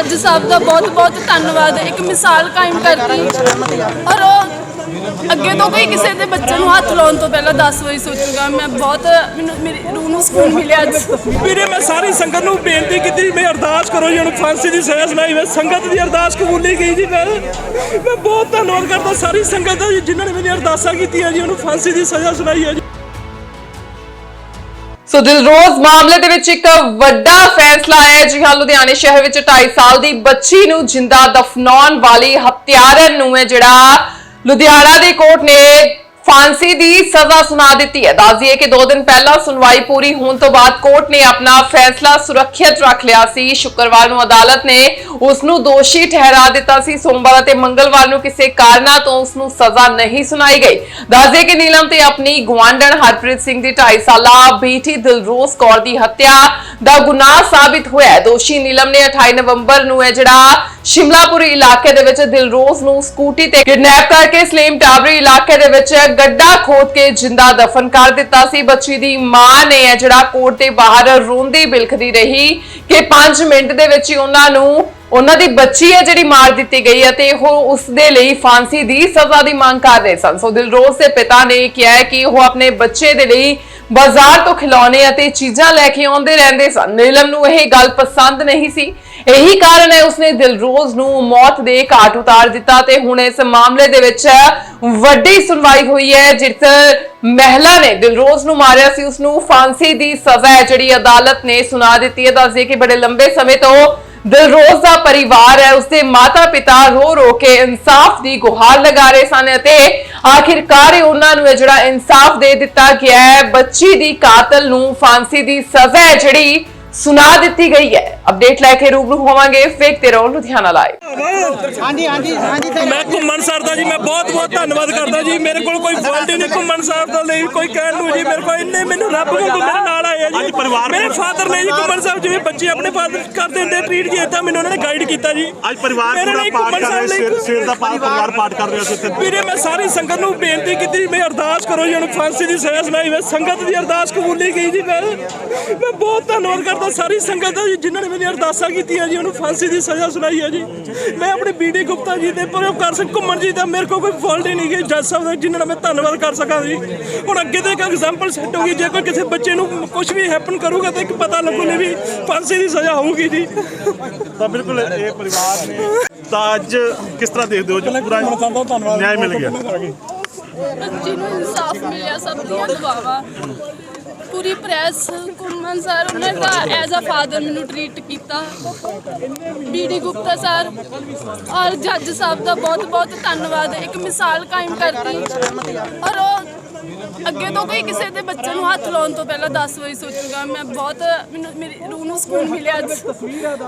ਜੱਜ ਸਾਹਿਬ ਦਾ ਬਹੁਤ ਬਹੁਤ ਧੰਨਵਾਦ ਇੱਕ ਮਿਸਾਲ ਕਾਇਮ ਕਰਤੀ ਔਰ ਉਹ ਅੱਗੇ ਤੋਂ ਕੋਈ ਕਿਸੇ ਦੇ ਬੱਚੇ ਨੂੰ ਹੱਥ ਲਾਉਣ ਤੋਂ ਪਹਿਲਾਂ 10 ਵਾਰੀ ਸੋਚੂਗਾ। ਮੈਂ ਬਹੁਤ ਮੈਨੂੰ ਮੇਰੀ ਰੂਹ ਨੂੰ ਸਕੂਨ ਮਿਲਿਆ ਅੱਜ। ਵੀਰੇ, ਮੈਂ ਸਾਰੀ ਸੰਗਤ ਨੂੰ ਬੇਨਤੀ ਕੀਤੀ ਮੈਂ ਅਰਦਾਸ ਕਰੋ ਜੀ, ਉਹਨੂੰ ਫਾਂਸੀ ਦੀ ਸਜ਼ਾ ਸੁਣਾਈ ਮੈਂ ਸੰਗਤ ਦੀ ਅਰਦਾਸ ਕਬੂਲੀ ਗਈ ਜੀ ਮੈਂ। ਮੈਂ ਬਹੁਤ ਧੰਨਵਾਦ ਕਰਦਾ ਸਾਰੀ ਸੰਗਤ ਦਾ ਜਿਨ੍ਹਾਂ ਨੇ ਮੇਰੀ ਅਰਦਾਸਾਂ ਕੀਤੀਆਂ ਜੀ, ਉਹਨੂੰ ਫਾਂਸੀ ਦੀ ਸਜ਼ਾ ਸੁਣਾਈ ਹੈ ਜੀ। ਸੋ ਦਿਲਰੋਜ਼ ਮਾਮਲੇ ਦੇ ਵਿੱਚ ਇੱਕ ਵੱਡਾ ਫੈਸਲਾ ਆਇਆ ਹੈ। ਜੀ ਹਾਂ, ਲੁਧਿਆਣੇ ਸ਼ਹਿਰ ਵਿੱਚ 2.5 ਸਾਲ ਦੀ ਬੱਚੀ ਨੂੰ ਜਿੰਦਾ ਦਫਨਾਉਣ ਵਾਲੀ ਹੱਤਿਆਰਨ ਨੂੰ ਹੈ ਜਿਹੜਾ ਲੁਧਿਆਣਾ ਦੀ ਕੋਰਟ ਨੇ ਫਾਂਸੀ ਦੀ ਸਜ਼ਾ ਸੁਣਾ ਦਿੱਤੀ ਹੈ। ਦੱਸ ਦਈਏ ਕਿ 2 ਦਿਨ ਪਹਿਲਾਂ ਸੁਣਵਾਈ ਪੂਰੀ ਹੋਣ ਤੋਂ ਬਾਅਦ ਕੋਰਟ ਨੇ ਆਪਣਾ ਫੈਸਲਾ ਸੁਰੱਖਿਅਤ ਰੱਖ ਲਿਆ ਸੀ। ਸ਼ੁੱਕਰਵਾਰ ਨੂੰ ਅਦਾਲਤ ਨੇ ਉਸ ਨੂੰ ਦੋਸ਼ੀ ਠਹਿਰਾ ਦਿੱਤਾ ਸੀ। ਸੋਮਵਾਰ ਅਤੇ ਮੰਗਲਵਾਰ ਨੂੰ ਕਿਸੇ ਕਾਰਨਾਂ ਤੋਂ ਉਸ ਨੂੰ ਸਜ਼ਾ ਨਹੀਂ ਸੁਣਾਈ ਗਈ। ਦੱਸ ਦਈਏ ਕਿ ਨੀਲਮ ਤੇ ਆਪਣੀ ਗਵਾਂਡਣ ਹਰਪ੍ਰੀਤ ਸਿੰਘ ਦੀ 2.5 ਸਾਲਾ ਬੇਟੀ ਦਿਲਰੋਜ਼ ਕੌਰ ਦੀ ਹੱਤਿਆ ਦਾ ਗੁਨਾਹ ਸਾਬਿਤ ਹੋਇਆ ਦੋਸ਼ੀ ਨੀਲਮ ਨੇ 28 ਨਵੰਬਰ ਨੂੰ ਹੈ ਜਿਹੜਾ ਸ਼ਿਮਲਾਪੁਰੀ ਇਲਾਕੇ ਦੇ ਵਿੱਚ ਦਿਲਰੋਜ਼ ਨੂੰ ਸਕੂਟੀ ਤੇ ਕਿਡਨੈਪ ਕਰਕੇ ਸਲੇਮ ਟਾਬਰੀ ਇਲਾਕੇ ਦੇ ਵਿੱਚ ਗੱਡਾ ਖੋਦ ਕੇ ਜਿੰਦਾ ਦਫਨ ਕਰ ਦਿੱਤਾ ਸੀ। ਬੱਚੀ ਦੀ ਮਾਂ ਨੇ ਹੈ ਜਿਹੜਾ ਕੋਰਟ ਦੇ ਬਾਹਰ ਰੋਂਦੀ ਬਿਲਖਦੀ ਰਹੀ ਕਿ 5 ਮਿੰਟ ਦੇ ਵਿੱਚ ਹੀ ਉਹਨਾਂ ਨੂੰ ਉਹਨਾਂ ਦੀ ਬੱਚੀ ਹੈ ਜਿਹੜੀ ਮਾਰ ਦਿੱਤੀ ਗਈ ਹੈ ਤੇ ਉਹ ਉਸ ਦੇ ਲਈ ਫਾਂਸੀ ਦੀ ਸਜ਼ਾ ਦੀ ਮੰਗ ਕਰ ਰਹੇ ਸਨ। ਸੋ ਦਿਲਰੋਜ਼ ਦੇ ਪਿਤਾ ਨੇ ਕਿਹਾ ਹੈ ਕਿ ਉਹ ਆਪਣੇ ਬੱਚੇ ਦੇ ਲਈ ਬਾਜ਼ਾਰ ਤੋਂ ਖਿਲੌਣੇ ਅਤੇ ਚੀਜ਼ਾਂ ਲੈ ਕੇ ਆਉਂਦੇ ਰਹਿੰਦੇ ਸਨ। ਨੀਲਮ ਨੂੰ ਇਹ ਗੱਲ ਪਸੰਦ ਨਹੀਂ ਸੀ। ਇਹੀ ਕਾਰਨ ਹੈ ਉਸਨੇ ਦਿਲਰੋਜ਼ ਨੂੰ ਮੌਤ ਦੇ ਘਾਟ ਉਤਾਰ ਦਿੱਤਾ ਤੇ ਹੁਣ ਇਸ ਮਾਮਲੇ ਦੇ ਵਿੱਚ ਵੱਡੀ ਸੁਣਵਾਈ ਹੋਈ ਹੈ ਜਿਸ ਮਹਿਲਾ ਨੇ ਦਿਲਰੋਜ਼ ਨੂੰ ਮਾਰਿਆ ਸੀ। ਉਸ ਨੂੰ ਫਾਂਸੀ ਦੀ ਸਜ਼ਾ ਹੈ, ਜਿਹੜੀ ਅਦਾਲਤ ਨੇ ਸੁਣਾ ਦਿੱਤੀ ਹੈ। ਦੱਸਦੇ ਕਿ ਬੜੇ ਲੰਬੇ ਸਮੇਂ ਤੋਂ ਦਿਲਰੋਜ਼ ਦਾ ਪਰਿਵਾਰ ਹੈ ਉਸਦੇ ਮਾਤਾ ਪਿਤਾ ਰੋ ਰੋ ਕੇ ਇਨਸਾਫ ਦੀ ਗੁਹਾਰ ਲਗਾ ਰਹੇ ਸਨ ਅਤੇ ਆਖਿਰਕਾਰ ਇਹ ਉਹਨਾਂ ਨੂੰ ਇਹ ਜਿਹੜਾ ਇਨਸਾਫ ਦੇ ਦਿੱਤਾ ਗਿਆ ਹੈ ਬੱਚੀ ਦੀ ਕਾਤਲ ਨੂੰ ਫਾਂਸੀ ਦੀ ਸਜ਼ਾ ਹੈ ਜਿਹੜੀ ਸੁਣਾ ਦਿੱਤੀ ਗਈ ਹੈ। ਅਪਡੇਟ ਲੈ ਕੇ ਰੂਬਰੂ ਹੋਵਾਂਗੇ ਵੇਖਦੇ ਰਹੋ ਲੁਧਿਆਣਾ ਲਾਈਵ। ਹਾਂਜੀ ਹਾਂਜੀ ਹਾਂਜੀ ਸਰ। ਮੈਂ ਘੁੰਮਣ ਸਰ ਦਾ ਜੀ ਮੈਂ ਬਹੁਤ ਬਹੁਤ ਧੰਨਵਾਦ ਕਰਦਾ ਜੀ। ਮੇਰੇ ਕੋਲ ਕੋਈ ਫਾਲਟ ਨਹੀਂ ਘੁੰਮਣ ਸਰ ਦਾ ਲਈ ਕੋਈ ਕਹਿਣ ਨੂੰ ਜੀ ਮੇਰੇ ਕੋਲ ਇੰਨੇ ਮੈਨੂੰ ਰੱਬ ਵਾਂਗੂ ਮੇਰੇ ਨਾਲ ਜੀ। ਮੇਰੇ ਫਾਦਰ ਨੇ ਜੀ ਘੁੰਮਣ ਸਾਹਿਬ ਜਿਵੇਂ ਬੱਚੇ ਆਪਣੇ ਫਾਦਰ ਕਰਦੇ ਹੁੰਦੇ ਟ੍ਰੀਟ ਜੀ ਇਦਾਂ ਮੈਨੂੰ ਉਹਨਾਂ ਨੇ ਗਾਈਡ ਕੀਤਾ ਜੀ। ਅੱਜ ਪਰਿਵਾਰ ਪੂਰਾ ਪਾਠ ਕਰ ਰਿਹਾ ਸਿਰ ਸਿਰ ਦਾ ਪਾ- ਪਰਿਵਾਰ ਪਾਠ ਕਰ ਰਿਹਾ ਸੀ ਇੱਥੇ ਵੀਰੇ ਮੈਂ ਸਾਰੀ ਸੰਗਤ ਨੂੰ ਬੇਨਤੀ ਕੀਤੀ ਮੈਂ ਅਰਦਾਸ ਕਰੋ ਜੀ ਉਹਨੂੰ ਫਾਂਸੀ ਦੀ ਸਜ਼ਾ ਸੁਣਾਈ ਮੈਂ ਸੰਗਤ ਦੀ ਅਰਦਾਸ ਕਬੂਲੀ ਗਈ ਜੀ ਮੈਂ ਮੈਂ ਬਹੁਤ ਧੰਨਵਾਦ ਕਰਦਾ ਸਾਰੀ ਸੰਗਤ ਦਾ ਜੀ ਜਿਨ੍ਹਾਂ ਨੇ ਮੇਰੀ ਅਰਦਾਸਾਂ ਕੀਤੀਆਂ ਜੀ ਉਹਨੂੰ ਫਾਂਸੀ ਦੀ ਸਜ਼ਾ ਸੁਣਾਈ ਹੈ ਜੀ। ਮੈਂ ਆਪਣੇ ਬੀਡੀ ਗੁਪਤਾ ਜੀ ਦੇ ਪਰੋਪਕਾਰ ਸਿੰਘ ਘੁੰਮਣ ਜੀ ਦਾ ਮੇਰੇ ਕੋਲ ਕੋਈ ਫਾਲਟ ਹੀ ਨਹੀਂ ਗਈ ਜੱਜ ਸਾਹਿਬ ਦਾ ਜਿਨ੍ਹਾਂ ਦਾ ਮੈਂ ਧੰਨਵਾਦ ਕਰ ਸਕਾਂ ਜੀ। ਹੁਣ ਅੱਗੇ ਤੋਂ ਇੱਕ ਐਗਜ਼ਾਮਪਲ ਸੈੱਟ ਹੋਗੀ ਜੇ ਕੋਈ ਕਿਸੇ ਬੱਚੇ ਨੂੰ ਕੁਝ ਵੀ ਹੈਪਨ ਕਰੂਗਾ ਤਾਂ ਇੱਕ ਪਤਾ ਲੱਗੂਗੀ ਵੀ ਫਾਂਸੀ ਦੀ ਸਜ਼ਾ ਹੋਊਗੀ ਜੀ। ਤਾਂ ਬਿਲਕੁਲ ਇਹ ਪਰਿਵਾਰ ਨੇ ਤਾਂ ਅੱਜ ਕਿਸ ਤਰ੍ਹਾਂ ਦੇਖਦੇ ਹੋ? ਜੋ ਪੂਰਾ ਨਿਆਂ ਮਿਲ ਗਿਆ। ਬੱਚੀ ਨੂੰ ਇਨਸਾਫ ਮਿਲਿਆ ਸਭ ਦੀਆਂ ਦੁਆਵਾਂ। ਪੂਰੀ ਪ੍ਰੈਸ ਕੁਮਨ ਸਰ ਉਹਨੇ ਤਾਂ ਐਜ਼ ਅ ਫਾਦਰ ਮੈਨੂੰ ਟ੍ਰੀਟ ਕੀਤਾ। ਬੀਡੀ ਗੁਪਤਾ ਸਰ ਔਰ ਜੱਜ ਸਾਹਿਬ ਦਾ ਬਹੁਤ ਬਹੁਤ ਧੰਨਵਾਦ। ਇੱਕ ਮਿਸਾਲ ਕਾਇਮ ਕਰਤੀ ਔਰ ਉਹ ਅੱਗੇ ਤੋਂ ਕੋਈ ਕਿਸੇ ਦੇ ਬੱਚੇ ਨੂੰ ਹੱਥ ਲਾਉਣ ਤੋਂ ਪਹਿਲਾਂ 10 ਵਾਰੀ ਸੋਚੂਗਾ। ਮੈਂ ਬਹੁਤ, ਮੈਨੂੰ ਮੇਰੀ ਰੂਹ ਨੂੰ ਸਕੂਨ ਮਿਲਿਆ ਅੱਜ।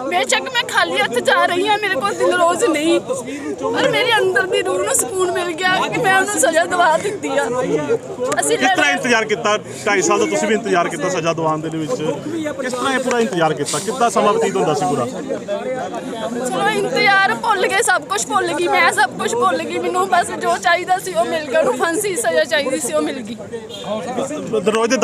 ਬੇਸ਼ੱਕ ਮੈਂ ਖਾਲੀ ਹੱਥ ਜਾ ਰਹੀ ਹਾਂ, ਮੇਰੇ ਕੋਲ ਦਿਲ ਰੋਜ਼ ਨਹੀਂ। ਪਰ ਮੇਰੇ ਅੰਦਰ ਦੀ ਰੂਹ ਨੂੰ ਸਕੂਨ ਮਿਲ ਗਿਆ। ਉਹਨੂੰ ਸਜ਼ਾ ਦਵਾ ਦਿੱਤੀ ਆ। ਅਸੀਂ ਕਿਸ ਤਰ੍ਹਾਂ ਲੜਾਈ- ਇੰਤਜ਼ਾਰ ਕੀਤਾ? 2.5 ਸਾਲ ਦਾ ਤੁਸੀਂ ਵੀ ਇੰਤਜ਼ਾਰ ਕੀਤਾ ਸਜ਼ਾ ਦਿਵਾਉਣ ਦੇ ਵਿੱਚ? ਕਿਸ ਤਰ੍ਹਾਂ ਇਹ ਪੂਰਾ ਇੰਤਜ਼ਾਰ ਕੀਤਾ? ਕਿੱਦਾਂ ਸਮਾਂ ਬਤੀਤ ਹੁੰਦਾ ਸੀ ਪੂਰਾ? ਚਲੋ ਇੰਤਜ਼ਾਰ ਭੁੱਲ ਗਏ ਸਭ ਕੁਝ ਭੁੱਲ ਗਈ ਮੈਂ ਸਭ ਕੁਝ ਭੁੱਲ ਗਈ ਮੈਨੂੰ ਬਸ ਜੋ ਚਾਹੀਦਾ ਸੀ ਉਹ ਮਿਲ ਗਿਆ ਉਹਨੂੰ ਫਾਂਸੀ ਸਜ਼ਾ ਚਾਹੀਦੀ ਸੀ ਉਹ ਮਿਲ ਗਈ। ਰੋਜ਼ ਦੇ